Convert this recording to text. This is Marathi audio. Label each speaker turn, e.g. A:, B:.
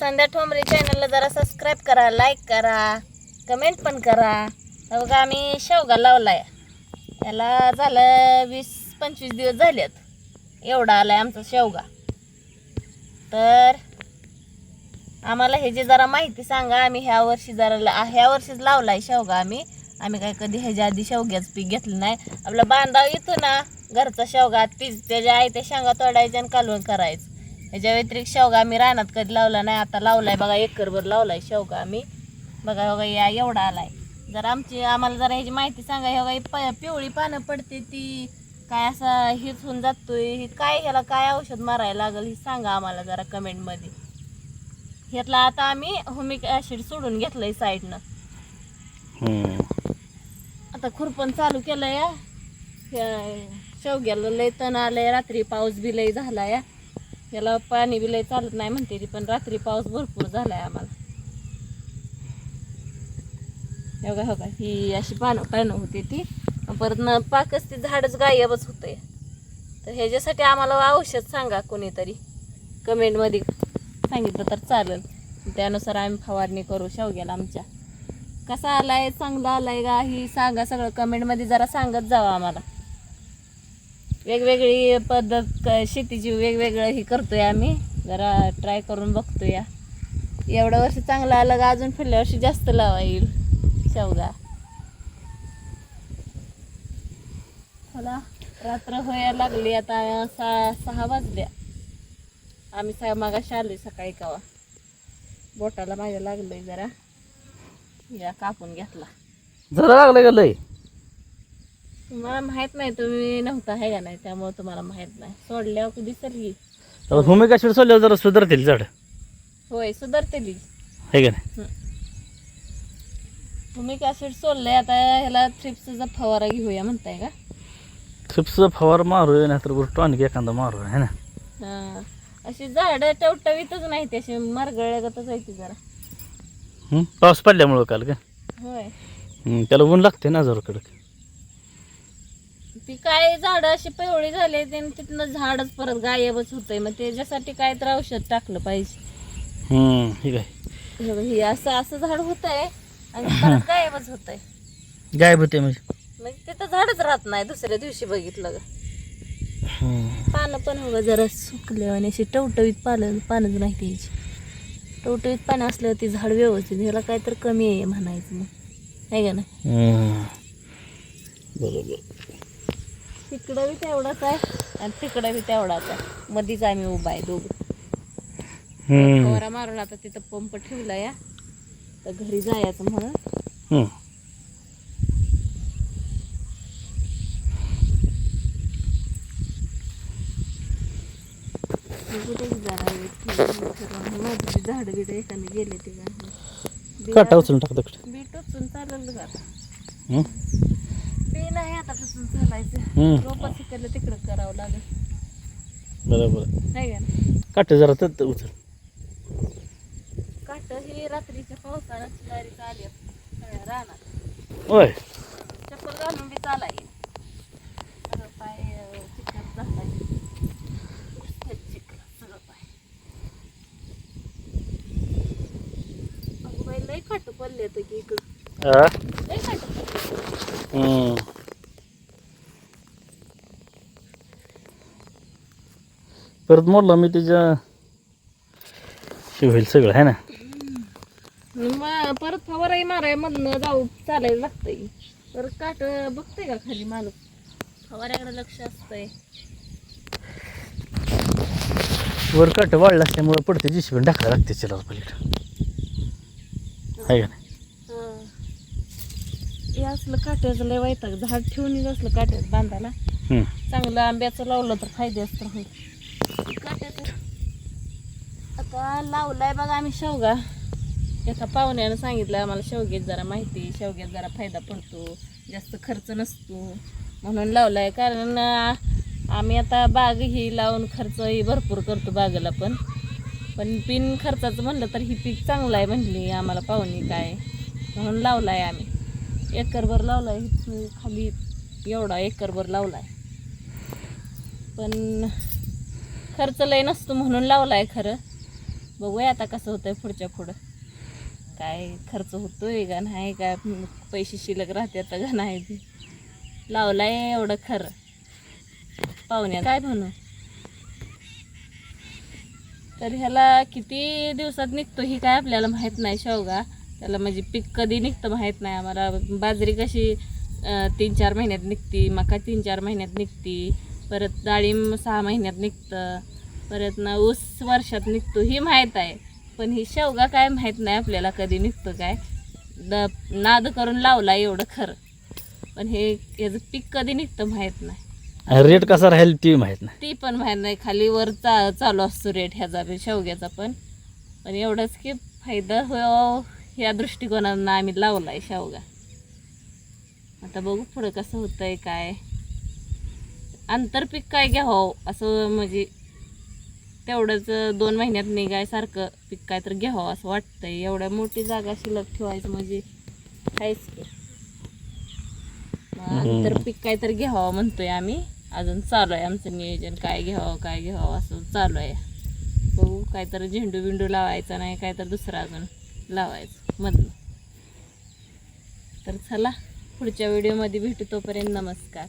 A: संध्या ठोंबरे चॅनलला जरा सबस्क्राईब करा लाईक करा कमेंट पण करा. बघा आम्ही शेवगा लावला आहे याला झालं वीस पंचवीस दिवस झालेत. एवढा आला आहे आमचा शेवगा. तर आम्हाला हे जे जरा माहिती सांगा आम्ही ह्या वर्षी जरा ला- ह्या वर्षीच लावला आहे शेवगा आम्ही. आम्ही काय कधी ह्याच्या आधी शेवग्याचं पीक घेतलं नाही. आपला बांधाव येतो ना घरचा शेवगा. तीच त्याच्या आई त्या शेंगा तोडायच्या आणि कालवण करायचं. ह्याच्या व्यतिरिक्त शेवगा आम्ही रानात कधी लावला नाही आता लावलाय बघा एकरभर लावलाय शेवगा आम्ही. बघा बघा या एवढा आलाय. जर आमची आम्हाला जरा ह्याची माहिती सांगा हे बघा पिवळी पानं पडते ती काय असं हेच होऊन जातोय हे काय ह्याला काय औषध मारायला लागेल हे सांगा आम्हाला जरा कमेंटमध्ये ह्यातला आता आम्ही हुमिक ॲसिड सोडून घेतलंय साईडनं. आता खुरपण चालू केलं या शेवग्याला लय तण आलंय रात्री पाऊस बी लय झाला या याला पाणी बी चालत नाही म्हणते ती पण रात्री पाऊस भरपूर झालाय आम्हाला. एवढा हो का ही अशी पानं पानं होती ती. परत न पाकच ती झाडच गायबच होतंय. तर ह्याच्यासाठी आम्हाला औषध सांगा कोणीतरी. कमेंटमध्ये सांगितलं तर चालेल. त्यानुसार आम्ही फवारणी करू शेवग्याला आमच्या. कसा आलाय चांगला आलाय का ही सांगा सगळं. कमेंटमध्ये जरा सांगत जावा आम्हाला. वेगवेगळी पद्धत क- शेतीची वेगवेगळं ही करतोय आम्ही. जरा ट्राय करून बघतोय. एवढं वर्ष चांगलं आलं का अजून पुढल्या वर्षी जास्त लावा येईल. शेवगा. चला रात्र होया लागली. आता सहा सहा वाजल्या. आम्ही सहा मागाशी आलोय सकाळी कवा. बोटाला माझ्या लागलंय जरा. या कापून घेतला.
B: जरा लागलं का लय?
A: तुम्हाला माहीत नाही तुम्ही नव्हता आहे का नाही त्यामुळे तुम्हाला माहीत नाही. सोडल्यावर दिसेल की
B: आता भूमिका शिड सोडल्यावर जरा सुधारतील झाड
A: होय सुधारते ती
B: आहे का नाही?
A: तुम्ही सोडलंय आता ह्याला थ्रिप्सचा फवारा घेऊया म्हणताय का?
B: थ्रिप्सचा फवार मारूया नाहीतर बरं टॉनिक एखादा मारू आहे ना?
A: हा. अशी झाडं टवटवीतच नाही ती अशी मरगळल्यागतच आहे ती जरा?
B: पाऊस पडल्यामुळं काल का?
A: होय.
B: त्याला ऊन लागते ना जरा कडक.
A: ती काय झाडं अशी पिवळी झाली आणि तिथनं झाडच परत गायबच होतंय. मग त्याच्यासाठी काय तर औषध टाकलं पाहिजे.
B: हम्म, आहे.
A: हे बघ, हे असं असं झाड होतंय आणि परत गायबच होतंय.
B: गायब होते म्हणजे?
A: म्हणजे तिथं झाडच राहत नाही दुसऱ्या दिवशी बघितलं ग.
B: हम्म.
A: पानं पण बघा जरा सुकले आणि अशी टवटवीत पानं पानच नाही त्याची. टवटवीत पानं असल्यावर ती झाड व्यवस्थित ह्याला काय तर कमी आहे म्हणायचं मग. आहे का ना
B: हम्म. बरोबर.
A: तिकडं बी तेवढाच आहे आणि तिकडं बी तेवढाच आहे. मधीच आम्ही उभा आहे दोघं. फवारा मारून आता तिथं पंप ठेवला या. तर घरी जायचं म्हणून.
B: हम्म.
A: बघू दे जरा माझी बी झाडं बिडं एखादी गेले ते काय
B: काटा उचलून टाक तिकडे
A: बी टोचून चालेल का नाही चालायचं तिकडं करावं लागेल.
B: बरोबर.
A: नाही का?
B: काटे जरा तर उचल.
A: काट ही रात्रीच्या पावसानं डायरेक्ट आली सगळ्या रानात.
B: होय.
A: चप्पल घालून बी चालाय. सगळं पाय अं, चिखलात झालाय चिखलात सगळं पाय. अगं बाई लय काट पडले तर की इकडं.
B: हा?
A: लय काट पडले
B: हम्म. परत मोडला मी त्याच्या होईल सगळं आहे ना?
A: मग परत फवाराही माराय मधनं जाऊ चालायला लागतंय. परत काट बघतंय का खाली माणूस फवाऱ्याकडे लक्ष असतंय.
B: वर काट वाढला असल्यामुळं पडते जिशी पण टाकायला लागते त्याला पलीकडं. आहे का नाही?
A: हे. असलं काट्याचं लय वैताग. झाड ठेवून असलं काट्याचं बांधायला. चांगलं आंब्याचं लावलं तर फायदे असतं होईल आता लावलाय बघा आम्ही शेवगा. एका पाहुण्यानं सांगितलं आम्हाला शेवग्यात जरा माहिती शेवग्यात जरा फायदा पडतो जास्त खर्च नसतो. म्हणून लावलाय. कारण आम्ही आता बाग ही लावून खर्चही भरपूर करतो बागेला पण. पण बिन खर्चाचं म्हणलं तर ही पीक चांगलं आहे म्हणली आम्हाला पाहुणी काय. म्हणून लावलाय आम्ही. एकरभर लावलाय इथं खाली एवढा एकरभर लावलाय. पण खर्च लय नसतो म्हणून लावलाय खरं. बघूया आता कसं होतंय पुढच्या पुढं. काय खर्च होतोय का नाही काय पैसे शिल्लक राहतात का नाही. ते लावलाय एवढं खरं. पाहुण्या काय म्हणू? तर ह्याला किती दिवसात निघतो ही काय आपल्याला माहीत नाही शेवगा. त्याला म्हणजे पीक कधी निघतं माहीत नाही आम्हाला. बाजरी कशी तीन चार महिन्यात निघती मका तीन चार महिन्यात निघती. परत डाळिंब सहा महिन्यात निघतं परत ना ऊस वर्षात निघतो ही माहीत आहे. पण ही शेवगा काय माहीत नाही आपल्याला कधी निघतं काय. द नाद करून लावला एवढं खरं. पण हे याचं पीक कधी निघतं माहीत नाही.
B: रेट कसा राहील ते माहीत नाही.
A: ती पण माहीत नाही. खाली वर चा चालू असतो रेट ह्याचा बी शेवग्याचा पण. पण एवढंच की फायदा हो या दृष्टिकोनानं आम्ही लावला आहे शेवगा. आता बघू पुढं कसं होतंय काय. आंतरपीक काय घ्यावं? असं म्हणजे तेवढंच दोन महिन्यात निघायसारखं पीक काय तर घ्यावं असं वाटतंय. एवढ्या मोठी जागा शिल्लक ठेवायचं म्हणजे काहीच की. आंतरपीक काय तर घ्यावं म्हणतोय आम्ही. अजून चालू आहे आमचं नियोजन. काय घ्यावं काय घ्यावं असं चालू आहे. बघू काय तर झेंडू बिंडू लावायचा नाही काय तर दुसरं अजून लावायचं मधलं तर चला पुढच्या व्हिडिओमध्ये भेटू तोपर्यंत नमस्कार.